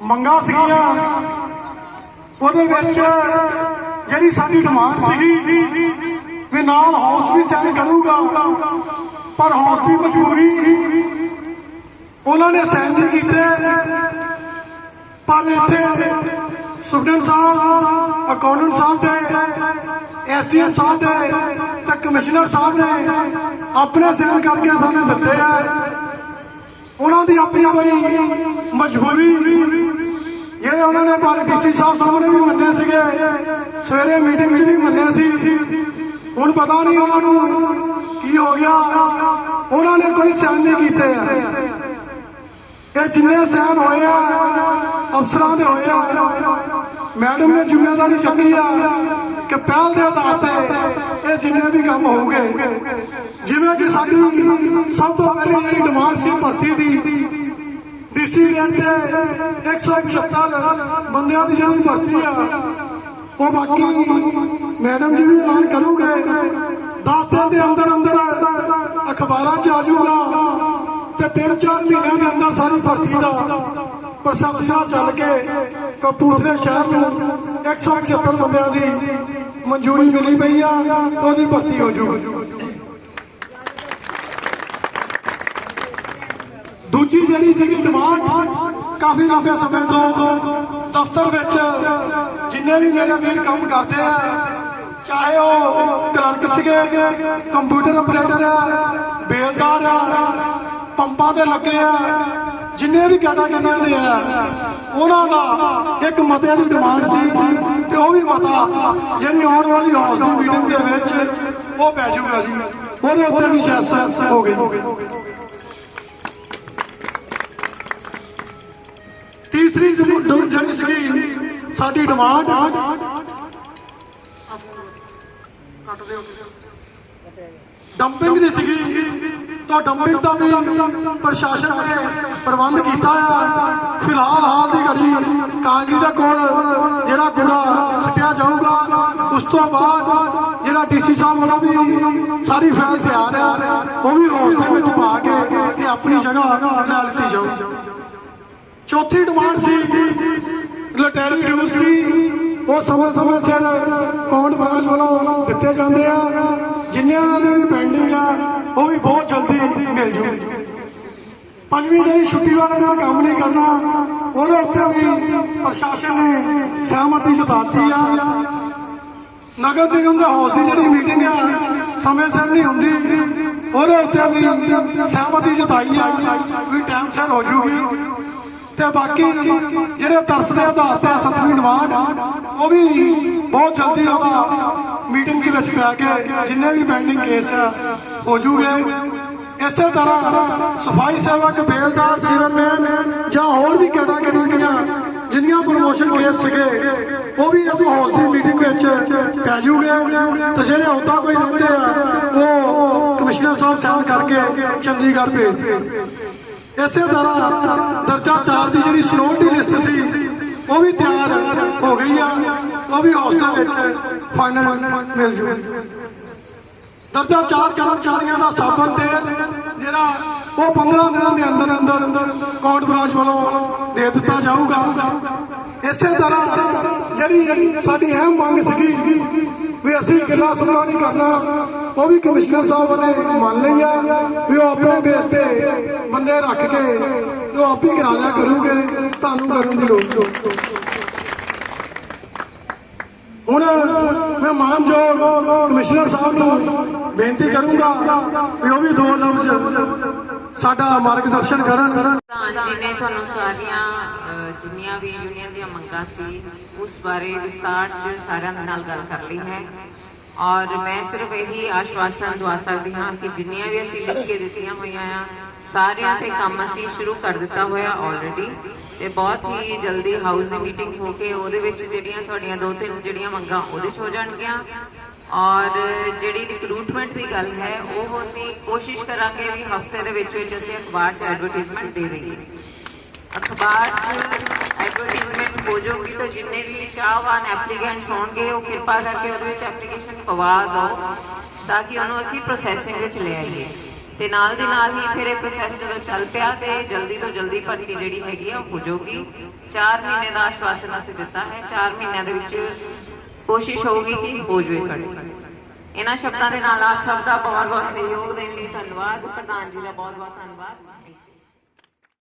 ਮੰਗਾਂ ਸੀਗੀਆਂ। ਉਹਦੇ ਵਿੱਚ ਜਿਹੜੀ ਸਾਡੀ ਡਿਮਾਂਡ ਸੀਗੀ ਵੀ ਨਾਲ ਹਾਊਸ ਵੀ ਸਾਈਨ ਕਰੂਗਾ, ਪਰ ਹਾਊਸ ਦੀ ਮਜਬੂਰੀ ਉਹਨਾਂ ਨੇ ਸਾਈਨ ਨਹੀਂ ਕੀਤੇ। ਪਰ ਇੱਥੇ ਸੁਖਦਨ ਸਾਹਿਬ ਅਕਾਊਂਟੈਂਟ ਸਾਹਿਬ ਦੇ ਐਸਡੀਐਮ ਸਾਹਿਬ ਦੇ ਤੇ ਕਮਿਸ਼ਨਰ ਸਾਹਿਬ ਨੇ ਆਪਣੇ ਸਾਈਨ ਕਰਕੇ ਸਾਨੂੰ ਦਿੱਤੇ ਆ। ਉਹਨਾਂ ਦੀ ਆਪਣੀ ਕੋਈ ਮਜਬੂਰੀ। ਇਹ ਉਹਨਾਂ ਨੇ ਪਰ ਡੀਸੀ ਸਾਹਿਬ ਸਾਹਮਣੇ ਵੀ ਮੰਨੇ ਸੀਗੇ, ਸਵੇਰੇ ਮੀਟਿੰਗ 'ਚ ਵੀ ਮੰਨੇ ਸੀ। ਹੁਣ ਪਤਾ ਨਹੀਂ ਉਹਨਾਂ ਨੂੰ ਕੀ ਹੋ ਗਿਆ। ਉਹਨਾਂ ਨੇ ਕੋਈ ਸਹਿਣ ਨਹੀਂ ਕੀਤੇ। ਆ ਇਹ ਜਿੰਨੇ ਸਹਿਣ ਹੋਏ ਆ, ਅਫਸਰਾਂ ਦੇ ਹੋਏ ਆ, ਮੈਡਮ ਨੇ ਜ਼ਿੰਮੇਵਾਰੀ ਚੱਕੀ ਆ ਕਿ ਪਹਿਲ ਦੇ ਆਧਾਰ ਤੇ ਇਹ ਜਿੰਨੇ ਵੀ ਕੰਮ ਹੋਊਗੇ ਜਿਵੇਂ ਕਿ ਸਾਡੀ ਸਭ ਤੋਂ ਪਹਿਲੀ ਜਿਹੜੀ ਡਿਮਾਂਡ ਸੀ ਭਰਤੀ ਦੀ ਡੀਸੀ ਰੇਟ ਤੇ 175 ਬੰਦਿਆਂ ਦੀ ਜਿਹੜੀ ਭਰਤੀ ਆ, ਉਹ ਬਾਕੀ ਮੈਡਮ ਜੀ ਵੀ ਐਲਾਨ ਕਰੂਗੇ 10 ਦਿਨ ਦੇ ਅੰਦਰ ਅੰਦਰ ਅਖਬਾਰਾਂ 'ਚ ਆ ਜਾਊਗਾ ਤੇ 3-4 ਮਹੀਨਿਆਂ ਦੇ ਅੰਦਰ ਸਾਰੀ ਭਰਤੀ ਦਾ ਪ੍ਰੋਸੈਸ ਚੱਲ ਕੇ ਕਪੂਰਥਲੇ ਸ਼ਹਿਰ ਨੂੰ 175 ਬੰਦਿਆਂ ਦੀ ਮਨਜ਼ੂਰੀ ਮਿਲੀ ਪਈ ਆ, ਉਹਦੀ ਭਰਤੀ ਹੋ ਜਾਊਗੀ। ਦੂਜੀ ਜਿਹੜੀ ਸੀਗੀ ਡਿਮਾਂਡ ਕਾਫੀ ਲੰਬੇ ਸਮੇਂ ਤੋਂ ਦਫ਼ਤਰ ਵਿੱਚ ਜਿੰਨੇ ਵੀ ਮੇਰੇ ਵੀਰ ਕੰਮ ਕਰਦੇ ਆ, ਚਾਹੇ ਉਹ ਕਲਰਕ ਸੀਗੇ ਕੰਪਿਊਟਰ ਆਪਰੇਟਰ ਆ, ਬੇਲਦਾਰ ਆ, ਪੰਪਾਂ ਤੇ ਲੱਗੇ ਆ, ਜਿੰਨੇ ਵੀ ਕੈਟਾਗਰੀਆਂ ਦੇ ਆ, ਉਹਨਾਂ ਦਾ ਇੱਕ ਮਤੇ ਦੀ ਡਿਮਾਂਡ ਸੀ ਮਤਾ ਜਿਹੜੀ ਆਉਣ ਵਾਲੀ ਹਾਊਸ ਦੀ ਮੀਟਿੰਗ ਦੇ ਵਿੱਚ ਉਹ ਪੈ ਜਾਊਗਾ ਜੀ। ਉਹਦੇ ਉੱਤੇ ਵੀ ਸ਼ੈਸ ਹੋ ਗਈ। ਤੀਸਰੀ ਜਿਹੜੀ ਸੀਗੀ ਸਾਡੀ ਡਿਮਾਂਡ। ਡੰਪਿੰਗ ਦੀ ਸੀਗੀ। ਤਾਂ ਡੰਪਿੰਗ ਦਾ ਵੀ ਪ੍ਰਸ਼ਾਸਨ ਨੇ ਪ੍ਰਬੰਧ ਕੀਤਾ ਆ। ਫਿਲਹਾਲ ਹਾਲ ਦੀ ਘੜੀ ਕਾਂਜੀ ਦੇ ਕੋਲ ਜਿਹੜਾ ਕੂੜਾ ਸਟਿਆ ਜਾਊਗਾ, ਉਸ ਤੋਂ ਬਾਅਦ ਜਿਹੜਾ ਡੀਸੀ ਸਾਹਿਬ ਵੱਲੋਂ ਵੀ ਸਾਰੀ ਫਾਈਲ ਤਿਆਰ ਆ, ਉਹ ਵੀ ਹਾਊਸ ਦੇ ਵਿੱਚ ਪਾ ਕੇ ਤੇ ਆਪਣੀ ਜਗ੍ਹਾ ਲੈ ਲਿੱਤੀ ਜਾਊਗੀ ਚੌਥੀ ਡਿਮਾਂਡ ਸੀ ਲਟੈਰੀ ਡਿਊਸ ਦੀ। ਉਹ ਸਮੇਂ ਸਮੇਂ ਸਿਰ ਕੌਂਟ ਬ੍ਰਾਂਚ ਵੱਲੋਂ ਦਿੱਤੇ ਜਾਂਦੇ ਆ? ਜਿੰਨਿਆਂ ਦੇ ਉਹ ਵੀ ਬਹੁਤ ਜਲਦੀ ਮਿਲ ਜੂਗੀ ਪੰਜਵੀਂ ਜਿਹੜੀ ਛੁੱਟੀ ਵਾਲੇ ਦਿਨ ਕੰਮ ਨਹੀਂ ਕਰਨਾ, ਉਹਦੇ ਉੱਤੇ ਵੀ ਪ੍ਰਸ਼ਾਸਨ ਨੇ ਸਹਿਮਤੀ ਜਤਾਤੀ ਆ। ਨਗਰ ਨਿਗਮ ਦੇ ਹਾਊਸ ਦੀ ਜਿਹੜੀ ਮੀਟਿੰਗ ਆ, ਸਮੇਂ ਸਿਰ ਨਹੀਂ ਹੁੰਦੀ। ਉਹਦੇ ਉੱਤੇ ਵੀ ਸਹਿਮਤੀ ਜਤਾਈ ਆ ਵੀ ਟਾਈਮ ਸਿਰ ਹੋ ਜੂਗੀ। ਤੇ ਬਾਕੀ ਜਿਹੜੇ ਤਰਸ ਦੇ ਆਧਾਰ ਤੇ ਸਤਵੀਂ ਡਿਮਾਂਡ, ਉਹ ਵੀ ਬਹੁਤ ਜਲਦੀ ਉਹਦਾ ਮੀਟਿੰਗ ਵਿੱਚ ਪੈ ਕੇ ਜਿੰਨੇ ਵੀ ਪੈਂਡਿੰਗ ਕੇਸ ਆ, ਹੋ ਜੂਗੇ। ਇਸੇ ਤਰ੍ਹਾਂ ਸਫ਼ਾਈ ਸੇਵਕ, ਬੇਲਦਾਰ ਸੀਵਰਮੈਨ ਜਾਂ ਹੋਰ ਵੀ ਕੈਟਾਗਰੀ ਦੀਆਂ ਜਿੰਨੀਆਂ ਪ੍ਰਮੋਸ਼ਨ ਕੇਸ ਸੀਗੇ, ਉਹ ਵੀ ਇਸ ਹਾਊਸ ਦੀ ਮੀਟਿੰਗ ਵਿੱਚ ਪੈ ਜੂਗੇ। ਤੇ ਜਿਹੜੇ ਅਹੁਦਾ ਕੋਈ ਰਹਿੰਦੇ ਆ, ਉਹ ਕਮਿਸ਼ਨਰ ਸਾਹਿਬ ਸਾਈਨ ਕਰਕੇ ਚੰਡੀਗੜ੍ਹ ਭੇਜ ਇਸੇ ਤਰ੍ਹਾਂ ਦਰਜਾ 4 ਦੀ ਜਿਹੜੀ ਸਿਕਿਉਰਿਟੀ ਲਿਸਟ ਸੀ ਉਹ ਵੀ ਤਿਆਰ ਹੋ ਗਈ ਆ। ਉਹ ਵੀ ਹੌਸਲਾ ਵਿੱਚ ਫਾਈਨਲ ਮਿਲ ਜੂਗੀ ਦਰਜਾ 4 ਕਰਮਚਾਰੀਆਂ ਦਾ ਸਾਬਣ ਤੇਲ ਜਿਹੜਾ ਉਹ 15 ਦਿਨਾਂ ਦੇ ਅੰਦਰ ਅੰਦਰ ਕੋਰਟ ਬ੍ਰਾਂਚ ਵੱਲੋਂ ਦੇ ਦਿੱਤਾ ਜਾਊਗਾ। ਇਸੇ ਤਰ੍ਹਾਂ ਜਿਹੜੀ ਸਾਡੀ ਅਹਿਮ ਮੰਗ ਸੀਗੀ ਵੀ ਅਸੀਂ ਕਿਲਾ ਸੁਣਾ ਨਹੀਂ ਕਰਨਾ, ਉਹ ਵੀ ਕਮਿਸ਼ਨਰ ਸਾਹਿਬ ਨੇ ਮੰਨ ਲਈ ਆ, ਵੀ ਉਹ ਆਪਣੇ ਬੇਸ ਤੇ ਰੱਖ ਕੇ ਉਹ ਆਪ ਹੀ ਕਰਾ ਲਿਆ ਕਰੂਗੇ, ਤੁਹਾਨੂੰ ਕਰਨ ਦੀ ਲੋੜ ਹੁਣ ਮੈਂ ਮਾਨਯੋਗ ਕਮਿਸ਼ਨਰ ਸਾਹਿਬ ਨੂੰ ਬੇਨਤੀ ਕਰੂੰਗਾ ਕਿ ਉਹ ਵੀ ਦੋ ਲਫ਼ਜ਼ ਸਾਡਾ ਮਾਰਗਦਰਸ਼ਨ ਕਰਨ। ਪ੍ਰਧਾਨ ਜੀ ਨੇ ਤੁਹਾਨੂੰ ਸਾਰੀਆਂ ਜਿੰਨੀਆਂ ਵੀ ਯੂਨੀਅਨ ਦੀਆਂ ਮੰਗਾਂ ਸੀ, ਉਸ ਬਾਰੇ ਵਿਸਤਾਰ 'ਚ ਸਾਰਿਆਂ ਦੇ ਨਾਲ ਗੱਲ ਕਰ ਲਈ ਹੈ। ਔਰ ਮੈਂ ਸਿਰਫ ਇਹੀ ਆਸ਼ਵਾਸਨ ਦਵਾ ਸਕਦੀ ਹਾਂ ਕਿ ਜਿੰਨੀਆਂ ਵੀ ਅਸੀਂ ਲਿਖ ਕੇ ਦਿੱਤੀਆਂ ਹੋਈਆਂ ਆ, ਸਾਰਿਆਂ ਤੇ ਕੰਮ ਅਸੀਂ ਸ਼ੁਰੂ ਕਰ ਦਿੱਤਾ ਹੋਇਆ ਆਲਰੇਡੀ ਤੇ ਬਹੁਤ ਹੀ ਜਲਦੀ ਹਾਊਸ ਦੀ ਮੀਟਿੰਗ ਹੋ ਕੇ ਉਹਦੇ ਵਿੱਚ ਜਿਹੜੀਆਂ ਤੁਹਾਡੀਆਂ ਦੋ ਤਿੰਨ ਜਿਹੜੀਆਂ ਮੰਗਾਂ ਉਹਦੇ 'ਚ ਹੋ ਜਾਣਗੀਆਂ। ਔਰ ਜਿਹੜੀ ਰਿਕਰੂਟਮੈਂਟ ਦੀ ਗੱਲ ਹੈ, ਉਹ ਅਸੀਂ ਕੋਸ਼ਿਸ਼ ਕਰਾਂਗੇ ਵੀ ਹਫ਼ਤੇ ਦੇ ਵਿੱਚ ਵਿੱਚ ਅਸੀਂ ਅਖਬਾਰ 'ਚ ਐਡਵਰਟਾਈਜ਼ਮੈਂਟ ਦੇ ਦਈਏ। ਅਖਬਾਰ 'ਚ ਐਡਵਰਟਾਈਜ਼ਮੈਂਟ ਹੋ ਜਾਊਗੀ ਤਾਂ ਜਿੰਨੇ ਵੀ ਚਾਹਵਾਨ ਐਪਲੀਕੈਂਟਸ ਹੋਣਗੇ, ਉਹ ਕਿਰਪਾ ਕਰਕੇ ਉਹਦੇ ਵਿੱਚ ਐਪਲੀਕੇਸ਼ਨ ਪਵਾ ਦਿਓ ਤਾਂ ਕਿ ਉਹਨੂੰ ਅਸੀਂ ਪ੍ਰੋਸੈਸਿੰਗ ਵਿੱਚ ਲੈ ਆਈਏ। ਤੇ ਨਾਲ ਦੀ ਨਾਲ ਹੀ ਫਿਰ ਇਹ ਪ੍ਰੋਸੈਸ ਜਦੋਂ ਚੱਲ ਪਿਆ ਤੇ ਜਲਦੀ ਤੋਂ ਜਲਦੀ ਭਰਤੀ ਜਿਹੜੀ ਹੈਗੀ ਆ, ਉਹ ਹੋ ਜਾਊਗੀ 4 ਮਹੀਨੇ ਦਾ ਆਸ਼ਵਾਸਨ ਅਸੀਂ ਦਿੱਤਾ ਹੈ। 4 ਮਹੀਨਿਆਂ ਦੇ ਵਿੱਚ ਕੋਸ਼ਿਸ਼ ਹੋਊਗੀ ਕਿ ਹੋ ਜਵੇ ਖੜੇ ਇਹਨਾਂ ਸ਼ਬਦਾਂ ਦੇ ਨਾਲ ਆਪ ਸਭ ਦਾ ਬਹੁਤ ਬਹੁਤ ਸਹਿਯੋਗ ਦੇਣ ਲਈ ਧੰਨਵਾਦ। ਪ੍ਰਧਾਨ ਜੀ ਦਾ ਬਹੁਤ ਬਹੁਤ ਧੰਨਵਾਦ।